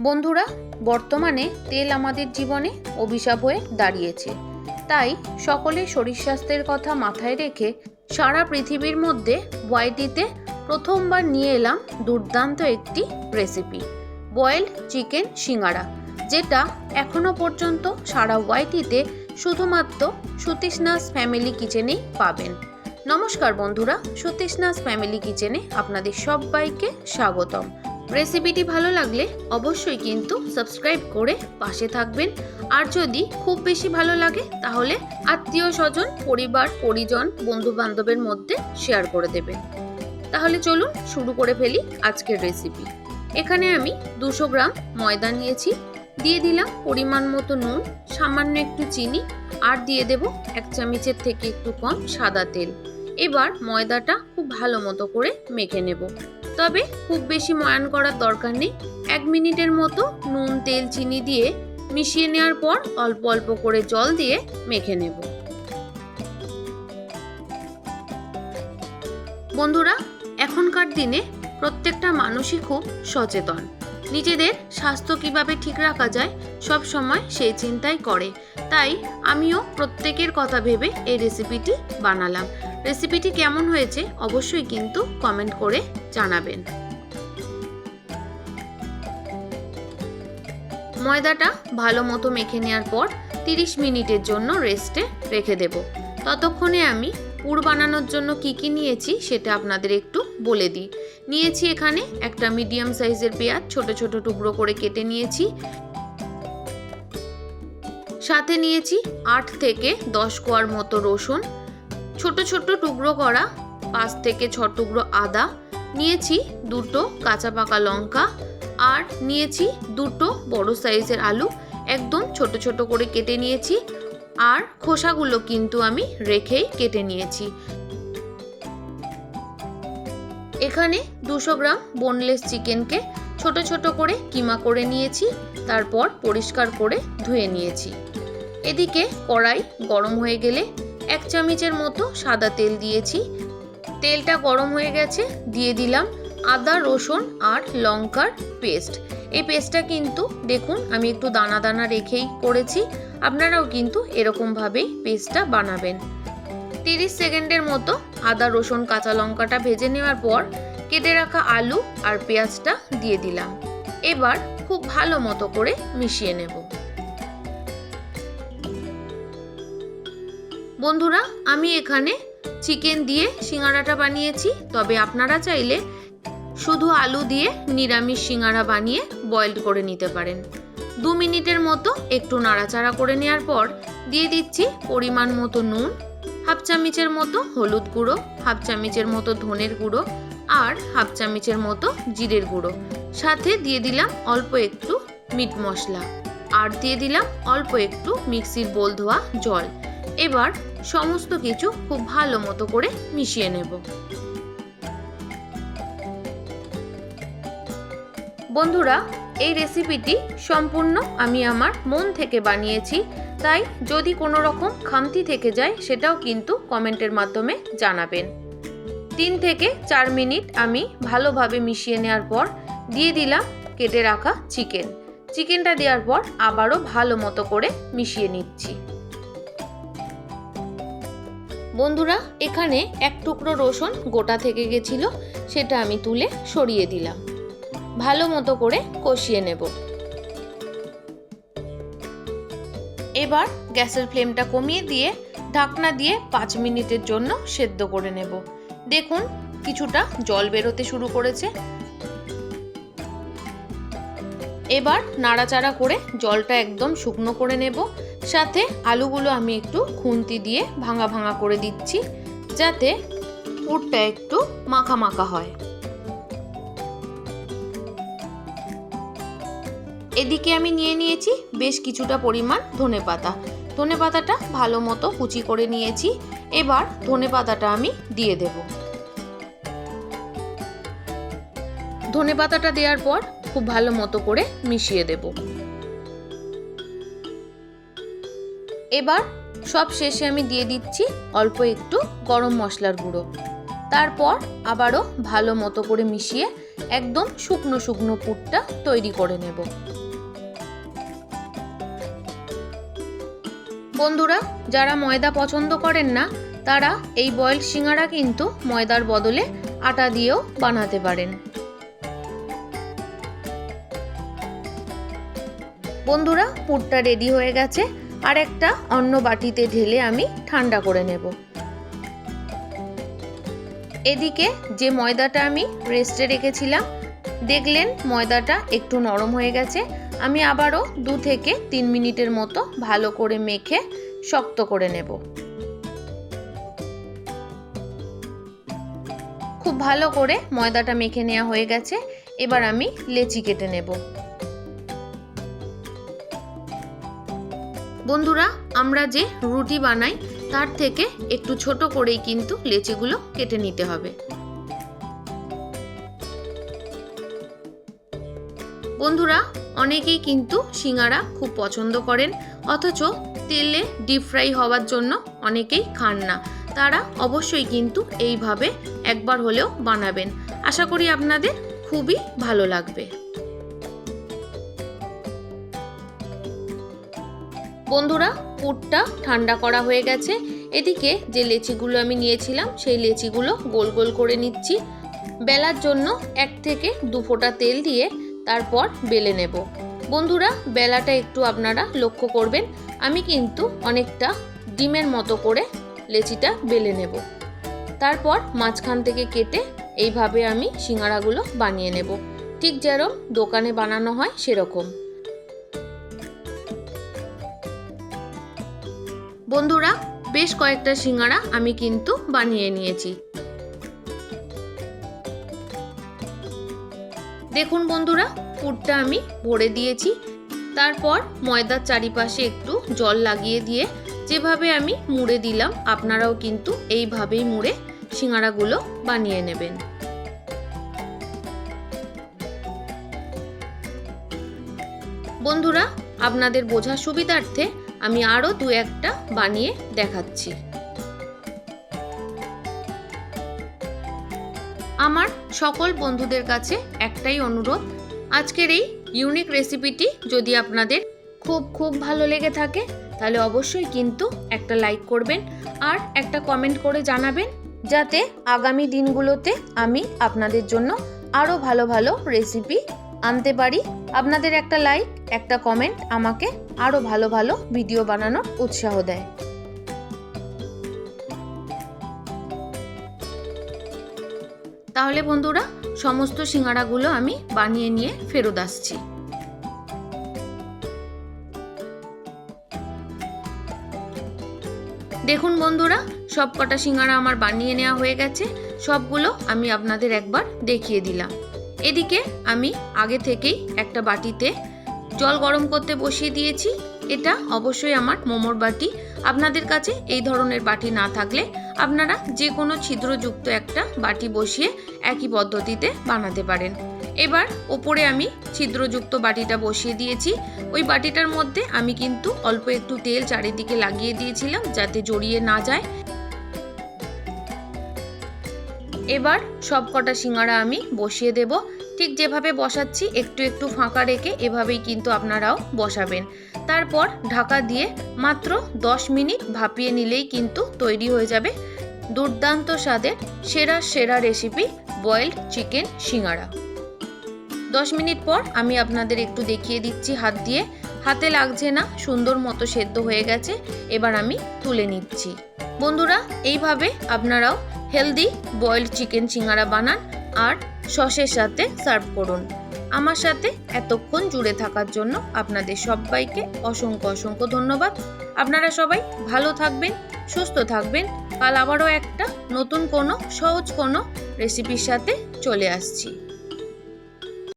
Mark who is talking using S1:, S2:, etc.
S1: বন্ধুরা, বর্তমানে তেল আমাদের জীবনে অভিশাপ হয়ে দাঁড়িয়েছে। তাই সকলে শরীর স্বাস্থ্যের কথা মাথায় রেখে সারা পৃথিবীর মধ্যে ওয়াইটিতে প্রথমবার নিয়ে এলাম দুর্দান্ত একটি রেসিপি, বয়েলড চিকেন সিঙ্গারা যেটা এখনও পর্যন্ত সারা ওয়াইটিতে শুধুমাত্র সুতিষ্ণাস ফ্যামিলি কিচেনেই পাবেন। নমস্কার বন্ধুরা, সতীশনাথ ফ্যামিলি কিচেনে আপনাদের সবাইকে স্বাগতম। রেসিপিটি ভালো লাগলে অবশ্যই কিন্তু সাবস্ক্রাইব করে পাশে থাকবেন। আর যদি খুব বেশি ভালো লাগে, তাহলে আত্মীয় স্বজন পরিবার, পরিজন বন্ধু বান্ধবের মধ্যে শেয়ার করে দেবেন। তাহলে চলুন শুরু করে ফেলি আজকের রেসিপি এখানে আমি দুশো গ্রাম ময়দা নিয়েছি। দিয়ে দিলাম পরিমাণ মতো নুন, সামান্য একটু চিনি, আর দিয়ে দেব এক চামচের থেকে একটু কম সাদা তেল। এবার ময়দাটা খুব ভালো মতো করে মেখে নেব। তবে খুব বেশি ময়ান করার দরকার নেই। এক মিনিটের মতো নুন, তেল, চিনি দিয়ে মিশিয়ে নেওয়ার পর অল্প অল্প করে জল দিয়ে মেখে নেব। বন্ধুরা, এখনকার দিনে প্রত্যেকটা মানুষই খুব সচেতন। নিজেদের স্বাস্থ্য কীভাবে ঠিক রাখা যায়, সব সময় সেই চিন্তাই করে। তাই আমিও প্রত্যেকের কথা ভেবে এই রেসিপিটি বানালাম। রেসিপিটি কেমন হয়েছে অবশ্যই কিন্তু কমেন্ট করে জানাবেন। ময়দাটা ভালো মতো মেখে নেওয়ার পর 30 মিনিটের জন্য রেস্টে রেখে দেব। ততক্ষণে আমি পুর বানানোর জন্য কি কি নিয়েছি সেটা আপনাদের একটু বলে দিই। নিয়েছি এখানে একটা মিডিয়াম সাইজের পেঁয়াজ, ছোট ছোট টুকরো করে কেটে নিয়েছি। সাথে নিয়েছি আট থেকে দশ কোয়ার মতো রসুন ছোট ছোট টুকরো করা, পাঁচ থেকে ছ টুকরো আদা, নিয়েছি দুটো কাঁচা পাকা লঙ্কা আর নিয়েছি দুটো বড় সাইজের আলু, একদম ছোট ছোট করে কেটে নিয়েছি আর খোসাগুলো কিন্তু আমি রেখেই কেটে নিয়েছি। এখানে দুশো গ্রাম বোনলেস চিকেনকে ছোট ছোট করে কিমা করে নিয়েছি, তারপর পরিষ্কার করে ধুয়ে নিয়েছি। এদিকে কড়াই গরম হয়ে গেলে এক চামচের মতো সাদা তেল দিয়েছি। তেলটা গরম হয়ে গেছে, দিয়ে দিলাম আদা, রসুন আর লঙ্কার পেস্ট। এই পেস্টটা কিন্তু দেখুন, আমি একটু দানা দানা রেখেই করেছি। আপনারাও কিন্তু এরকমভাবেই পেস্টটা বানাবেন। তিরিশ সেকেন্ডের মতো আদা, রসুন, কাঁচা লঙ্কাটা ভেজে নেওয়ার পর কেটে রাখা আলু আর পেঁয়াজটা দিয়ে দিলাম। এবার খুব ভালো মতো করে মিশিয়ে নেব। বন্ধুরা, আমি এখানে চিকেন দিয়ে সিঙ্গারাটা বানিয়েছি। তবে আপনারা চাইলে শুধু আলু দিয়ে নিরামিষ সিঙ্গারা বানিয়ে বয়েলড করে নিতে পারেন। দু মিনিটের মতো একটু নাড়াচাড়া করে নেওয়ার পর দিয়ে দিচ্ছি পরিমাণ মতো নুন, হাফ চামচের মতো হলুদ গুঁড়ো, হাফ চামচের মতো ধনের গুঁড়ো আর হাফ চামচের মতো জিরের গুঁড়ো। সাথে দিয়ে দিলাম অল্প একটু মিট মশলা। আর দিয়ে দিলাম অল্প একটু মিক্সির বোল ধোয়া জল। এবার সমস্ত কিছু খুব ভালো মতো করে মিশিয়ে নেব। বন্ধুরা, এই রেসিপিটি সম্পূর্ণ আমি আমার মন থেকে বানিয়েছি, তাই যদি কোনো রকম খামতি থেকে যায়, সেটাও কিন্তু কমেন্টের মাধ্যমে জানাবেন। তিন থেকে চার মিনিট আমি ভালোভাবে মিশিয়ে নেওয়ার পর দিয়ে দিলাম কেটে রাখা চিকেন চিকেনটা দেওয়ার পর আবারও ভালো মতো করে মিশিয়ে নিচ্ছি। বন্ধুরা, এখানে এক টুকরো রসুন গোটা থেকে গেছিল, সেটা আমি তুলে সরিয়ে দিলাম। ভালো মতো করে কষিয়ে নেব। এবার গ্যাসের ফ্লেমটা কমিয়ে দিয়ে ঢাকনা দিয়ে পাঁচ মিনিটের জন্য সেদ্ধ করে নেব। দেখুন, কিছুটা জল বেরোতে শুরু করেছে। এবার নাড়াচাড়া করে জলটা একদম শুকনো করে নেব। সাথে আলুগুলো আমি একটু খুন্তি দিয়ে ভাঙা ভাঙা করে দিচ্ছি, যাতে পুরটা একটু মাখা মাখা হয়। এদিকে আমি নিয়ে নিয়েছি বেশ কিছুটা পরিমাণ ধনে পাতা। ধনে পাতাটা ভালো মতো কুচি করে নিয়েছি, এবার ধনে পাতাটা আমি দিয়ে দেব। ধনে পাতাটা দেওয়ার পর খুব ভালো মতো করে মিশিয়ে দেব। এবার সব শেষে আমি দিয়ে দিচ্ছি অল্প একটু গরম মশলার গুঁড়ো। তারপর আবারও ভালো মতো করে মিশিয়ে একদম শুকনো শুকনো পুরটা তৈরি করে নেব। বন্ধুরা, যারা ময়দা পছন্দ করেন না, তারা এই বয়েল সিঙ্গারা কিন্তু ময়দার বদলে আটা দিয়েও বানাতে পারেন। বন্ধুরা, পুরটা রেডি হয়ে গেছে। আর একটা অন্য বাটিতে ঢেলে আমি ঠান্ডা করে নেব। এদিকে যে ময়দাটা আমি রেস্টে রেখেছিলাম, দেখলেন ময়দাটা একটু নরম হয়ে গেছে, আমি আবারও দু থেকে তিন মিনিটের মতো ভালো করে মেখে শক্ত করে নেব। খুব ভালো করে ময়দাটা মেখে নেওয়া হয়ে গেছে, এবার আমি লেচি কেটে নেব। বন্ধুরা, আমরা যে রুটি বানাই, তার থেকে একটু ছোট করেই কিন্তু লেচিগুলো কেটে নিতে হবে। বন্ধুরা, অনেকেই কিন্তু সিঙ্গারা খুব পছন্দ করেন, অথচ তেলে ডিপ ফ্রাই হওয়ার জন্য অনেকেই খান না। তারা অবশ্যই কিন্তু এইভাবে একবার হলেও বানাবেন। আশা করি আপনাদের খুবই ভালো লাগবে। বন্ধুরা, পুরটা ঠান্ডা করা হয়ে গেছে। এদিকে যে লেচিগুলো আমি নিয়েছিলাম, সেই লেচিগুলো গোল গোল করে নিচ্ছি। বেলার জন্য এক থেকে দু ফোঁটা তেল দিয়ে তারপর বেলে নেব। বন্ধুরা, বেলাটা একটু আপনারা লক্ষ্য করবেন। আমি কিন্তু অনেকটা ডিমের মতো করে লেচিটা বেলে নেব। তারপর মাঝখান থেকে কেটে এইভাবে আমি সিঙ্গারাগুলো বানিয়ে নেব। ঠিক যেরকম দোকানে বানানো হয় সেরকম। বন্ধুরা, বেশ কয়েকটা সিঙ্গারা আমি কিন্তু বানিয়ে নিয়েছি। দেখুন বন্ধুরা, পুরটা আমি ভরে দিয়েছি। তারপর ময়দার চারিপাশে একটু জল লাগিয়ে দিয়ে যেভাবে আমি মুড়ে দিলাম, আপনারাও কিন্তু এইভাবেই মুড়ে সিঙ্গারাগুলো বানিয়ে নেবেন। বন্ধুরা, আপনাদের বোঝার সুবিধার্থে আমি আরও দু একটা বানিয়ে দেখাচ্ছি। আমার সকল বন্ধুদের কাছে একটাই অনুরোধ, আজকের এই ইউনিক রেসিপিটি যদি আপনাদের খুব খুব ভালো লেগে থাকে, তাহলে অবশ্যই কিন্তু একটা লাইক করবেন আর একটা কমেন্ট করে জানাবেন, যাতে আগামী দিনগুলোতে আমি আপনাদের জন্য আরও ভালো ভালো রেসিপি আনতে পারি। আপনাদের একটা লাইক একটা কমেন্ট আমাকে আরও ভালো ভালো ভিডিও বানানোর উৎসাহ দেয়। তাহলে বন্ধুরা, সমস্ত আমি বানিয়ে নিয়ে ফেরত আসছি। দেখুন বন্ধুরা আমার বানিয়ে নেওয়া হয়ে গেছে। সবগুলো আমি আপনাদের একবার দেখিয়ে দিলাম। এদিকে আমি আগে থেকেই একটা বাটিতে জল গরম করতে বসিয়ে দিয়েছি। এটা অবশ্যই আমার মোমোর বাটি। আপনাদের কাছে এই ধরনের বাটি না থাকলে আপনারা যে কোনো ছিদ্রযুক্ত একটা বাটি বসিয়ে একই পদ্ধতিতে বানাতে পারেন। এবার ওপরে আমি ছিদ্রযুক্ত বাটিটা বসিয়ে দিয়েছি। ওই বাটিটার মধ্যে আমি কিন্তু অল্প একটু তেল চারিদিকে লাগিয়ে দিয়েছিলাম যাতে জড়িয়ে না যায়। এবার সব কটা সিঙ্গারা আমি বসিয়ে দেব। ঠিক যেভাবে বসাচ্ছি, একটু একটু ফাঁকা রেখে এভাবেই কিন্তু আপনারাও বসাবেন। তারপর ঢাকা দিয়ে মাত্র 10 মিনিট ভাপিয়ে নিলেই কিন্তু তৈরি হয়ে যাবে দুর্দান্ত স্বাদের সেরা সেরা রেসিপি বয়েলড চিকেন সিঙ্গারা। দশ মিনিট পর আমি আপনাদের একটু দেখিয়ে দিচ্ছি হাত দিয়ে। হাতে লাগছে না, সুন্দর মতো সেদ্ধ হয়ে গেছে। এবার আমি তুলে নিচ্ছি। বন্ধুরা, এইভাবে আপনারাও হেলদি বয়েলড চিকেন সিঙ্গারা বানান আর সসের সাথে সার্ভ করুন। আমার সাথে এতক্ষণ জুড়ে থাকার জন্য আপনাদের সবাইকে অসংখ্য অসংখ্য ধন্যবাদ। আপনারা সবাই ভালো থাকবেন, সুস্থ থাকবেন। কাল আবারও একটা নতুন কোনো সহজ কোনো রেসিপির সাথে চলে আসছি।